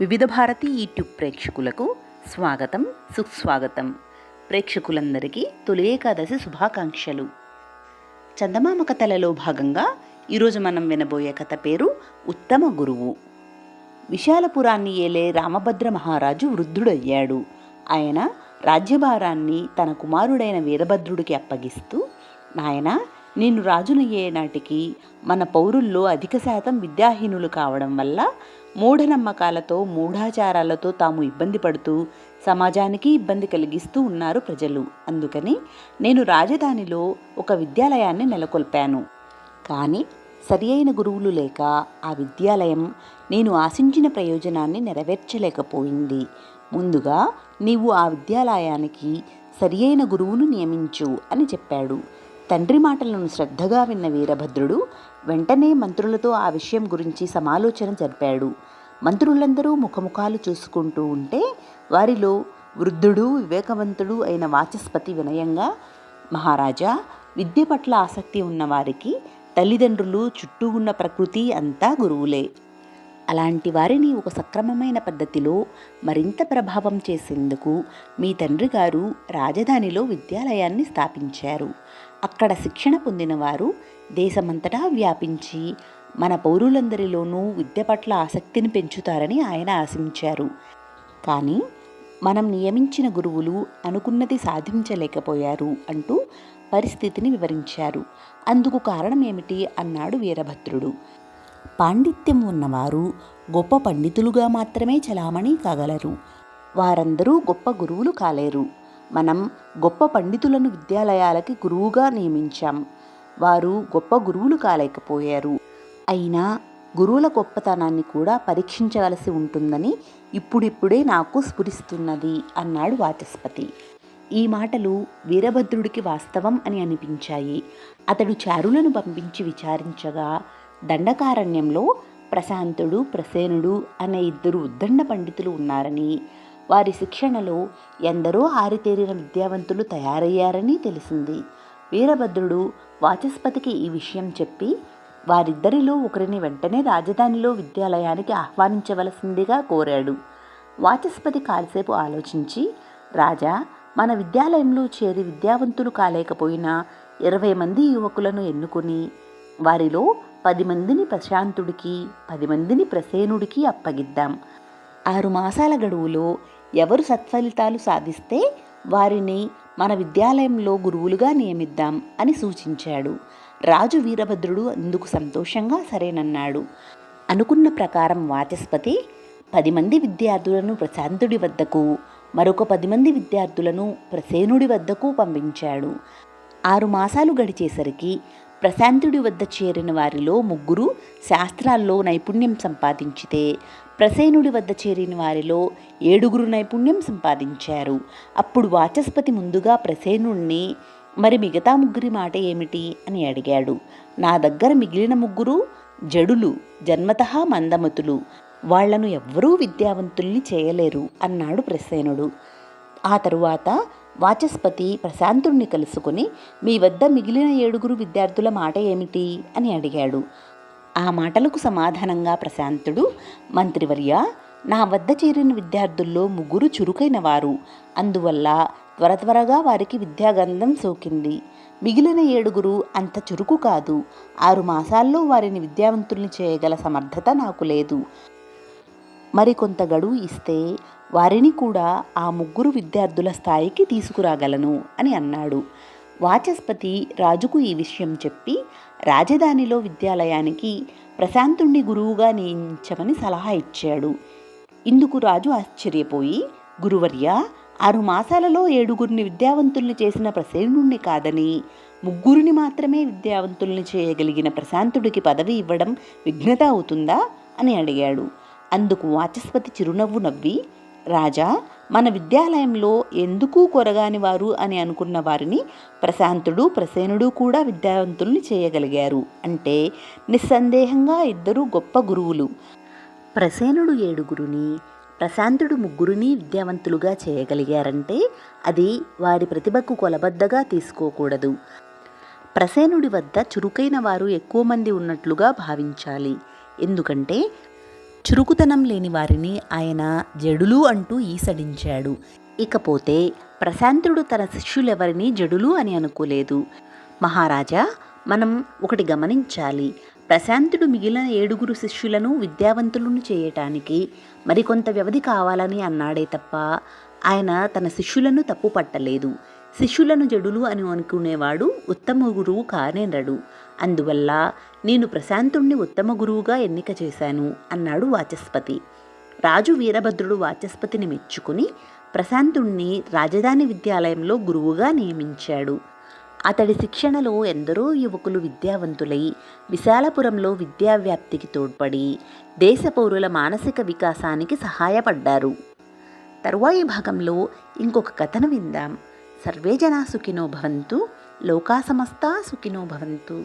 వివిధ భారతి యూట్యూబ్ ప్రేక్షకులకు స్వాగతం సుస్వాగతం. ప్రేక్షకులందరికీ తొలి ఏకాదశి శుభాకాంక్షలు. చందమామ కథలలో భాగంగా ఈరోజు మనం వినబోయే కథ పేరు ఉత్తమ గురువు. విశాలపురాన్ని ఏలే రామభద్ర మహారాజు వృద్ధుడయ్యాడు. ఆయన రాజ్యభారాన్ని తన కుమారుడైన వీరభద్రుడికి అప్పగిస్తూ నాయన నేను రాజునయ్యే నాటికి మన పౌరుల్లో అధిక శాతం విద్యాహీనులు కావడం వల్ల మూఢనమ్మకాలతో మూఢాచారాలతో తాము ఇబ్బంది పడుతూ సమాజానికి ఇబ్బంది కలిగిస్తూ ఉన్నారు ప్రజలు. అందుకని నేను రాజధానిలో ఒక విద్యాలయాన్ని నెలకొల్పాను. కానీ సరి అయిన గురువులు లేక ఆ విద్యాలయం నేను ఆశించిన ప్రయోజనాన్ని నెరవేర్చలేకపోయింది. ముందుగా నీవు ఆ విద్యాలయానికి సరి అయిన గురువును నియమించు అని చెప్పాడు. తండ్రి మాటలను శ్రద్ధగా విన్న వీరభద్రుడు వెంటనే మంత్రులతో ఆ విషయం గురించి సమాలోచన జరిపాడు. మంత్రులందరూ ముఖముఖాలు చూసుకుంటూ ఉంటే వారిలో వృద్ధుడు వివేకవంతుడు అయిన వాచస్పతి వినయంగా మహారాజా విద్య పట్ల ఆసక్తి ఉన్నవారికి తల్లిదండ్రులు చుట్టూ ఉన్న ప్రకృతి అంతా గురువులే. అలాంటి వారిని ఒక సక్రమమైన పద్ధతిలో మరింత ప్రభావం చేసేందుకు మీ తండ్రి గారు రాజధానిలో విద్యాలయాన్ని స్థాపించారు. అక్కడ శిక్షణ పొందిన వారు దేశమంతటా వ్యాపించి మన పౌరులందరిలోనూ విద్య పట్ల ఆసక్తిని పెంచుతారని ఆయన ఆశించారు. కానీ మనం నియమించిన గురువులు అనుకున్నది సాధించలేకపోయారు అంటూ పరిస్థితిని వివరించారు. అందుకు కారణం ఏమిటి అన్నాడు వీరభద్రుడు. పాండిత్యం ఉన్నవారు గొప్ప పండితులుగా మాత్రమే చలామణి కాగలరు. వారందరూ గొప్ప గురువులు కాలేరు. మనం గొప్ప పండితులను విద్యాలయాలకి గురువుగా నియమించాం. వారు గొప్ప గురువులు కాలేకపోయారు. అయినా గురువుల గొప్పతనాన్ని కూడా పరీక్షించవలసి ఉంటుందని ఇప్పుడిప్పుడే నాకు స్ఫురిస్తున్నది అన్నాడు వాచస్పతి. ఈ మాటలు వీరభద్రుడికి వాస్తవం అని అనిపించాయి. అతడు చారులను పంపించి విచారించగా దండకారణ్యంలో ప్రశాంతుడు ప్రసేనుడు అనే ఇద్దరు ఉద్దండ పండితులు ఉన్నారని వారి శిక్షణలో ఎందరో ఆరితేరిన విద్యావంతులు తయారయ్యారని తెలిసింది. వీరభద్రుడు వాచస్పతికి ఈ విషయం చెప్పి వారిద్దరిలో ఒకరిని వెంటనే రాజధానిలో విద్యాలయానికి ఆహ్వానించవలసిందిగా కోరాడు. వాచస్పతి కాసేపు ఆలోచించి రాజా మన విద్యాలయంలో చేరి విద్యావంతులు కాలేకపోయినా ఇరవై మంది యువకులను ఎన్నుకొని వారిలో పది మందిని ప్రశాంతుడికి పది మందిని ప్రసేనుడికి అప్పగిద్దాం. ఆరు మాసాల గడువులో ఎవరు సత్ఫలితాలు సాధిస్తే వారిని మన విద్యాలయంలో గురువులుగా నియమిద్దాం అని సూచించాడు. రాజు వీరభద్రుడు అందుకు సంతోషంగా సరేనన్నాడు. అనుకున్న ప్రకారం వాచస్పతి పది మంది విద్యార్థులను ప్రశాంతుడి వద్దకు మరొక పది మంది విద్యార్థులను ప్రసేనుడి వద్దకు పంపించాడు. ఆరు మాసాలు గడిచేసరికి ప్రశాంతుడి వద్ద చేరిన వారిలో ముగ్గురు శాస్త్రాల్లో నైపుణ్యం సంపాదించితే ప్రసేనుడి వద్ద చేరిన వారిలో ఏడుగురు నైపుణ్యం సంపాదించారు. అప్పుడు వాచస్పతి ముందుగా ప్రసేనుణ్ణి మరి మిగతా ముగ్గురి మాట ఏమిటి? అని అడిగాడు. నా దగ్గర మిగిలిన ముగ్గురు జడులు జన్మతః మందమతులు. వాళ్ళను ఎవ్వరూ విద్యావంతుల్ని చేయలేరు అన్నాడు ప్రసేనుడు. ఆ తరువాత వాచస్పతి ప్రశాంతుణ్ణి కలుసుకుని మీ వద్ద మిగిలిన ఏడుగురు విద్యార్థుల మాట ఏమిటి? అని అడిగాడు. ఆ మాటలకు సమాధానంగా ప్రశాంతుడు మంత్రివర్య నా వద్ద చేరిన విద్యార్థుల్లో ముగ్గురు చురుకైన వారు. అందువల్ల త్వర త్వరగా వారికి విద్యాగంధం సోకింది. మిగిలిన ఏడుగురు అంత చురుకు కాదు. ఆరు మాసాల్లో వారిని విద్యావంతుల్ని చేయగల సమర్థత నాకు లేదు. మరికొంత గడువు ఇస్తే వారిని కూడా ఆ ముగ్గురు విద్యార్థుల స్థాయికి తీసుకురాగలను అని అన్నాడు. వాచస్పతి రాజుకు ఈ విషయం చెప్పి రాజధానిలో విద్యాలయానికి ప్రశాంతుణ్ణి గురువుగా నియమించమని సలహా ఇచ్చాడు. ఇందుకు రాజు ఆశ్చర్యపోయి గురువర్య ఆరు మాసాలలో ఏడుగురిని విద్యావంతుల్ని చేసిన ప్రసేనుణ్ణి కాదని ముగ్గురిని మాత్రమే విద్యావంతుల్ని చేయగలిగిన ప్రశాంతుడికి పదవి ఇవ్వడం విఘ్నత అవుతుందా అని అడిగాడు. అందుకు వాచస్పతి చిరునవ్వు నవ్వి రాజా మన విద్యాలయంలో ఎందుకు కొరగాని వారు అని అనుకున్న వారిని ప్రశాంతుడు ప్రసేనుడు కూడా విద్యావంతుల్ని చేయగలిగారు. అంటే నిస్సందేహంగా ఇద్దరు గొప్ప గురువులు. ప్రసేనుడు ఏడుగురుని ప్రశాంతుడు ముగ్గురిని విద్యావంతులుగా చేయగలిగారంటే అది వారి ప్రతిభకు కొలబద్దగా తీసుకోకూడదు. ప్రసేనుడి వద్ద చురుకైన వారు ఎక్కువ మంది ఉన్నట్లుగా భావించాలి. ఎందుకంటే చురుకుతనం లేని వారిని ఆయన జడులు అంటూ ఈసడించాడు. ఇకపోతే ప్రశాంతుడు తన శిష్యులెవరిని జడులు అని అనుకోలేదు. మహారాజా మనం ఒకటి గమనించాలి. ప్రశాంతుడు మిగిలిన ఏడుగురు శిష్యులను విద్యావంతులను చేయటానికి మరికొంత వ్యవధి కావాలని అన్నాడే తప్ప ఆయన తన శిష్యులను తప్పు పట్టలేదు శిష్యులను జడులు అని అనుకునేవాడు ఉత్తమ గురువు కానేనడు. అందువల్ల నేను ప్రశాంతుణ్ణి ఉత్తమ గురువుగా ఎన్నిక చేశాను అన్నాడు వాచస్పతి. రాజు వీరభద్రుడు వాచస్పతిని మెచ్చుకుని ప్రశాంతుణ్ణి రాజధాని విద్యాలయంలో గురువుగా నియమించాడు. అతడి శిక్షణలో ఎందరో యువకులు విద్యావంతులై విశాలపురంలో విద్యావ్యాప్తికి తోడ్పడి దేశ పౌరుల మానసిక వికాసానికి సహాయపడ్డారు. తరువాయి భాగంలో ఇంకొక కథను విందాం. సర్వే జనా సుఖినో భవంతు లోకా సమస్తా సుఖినో భవంతు.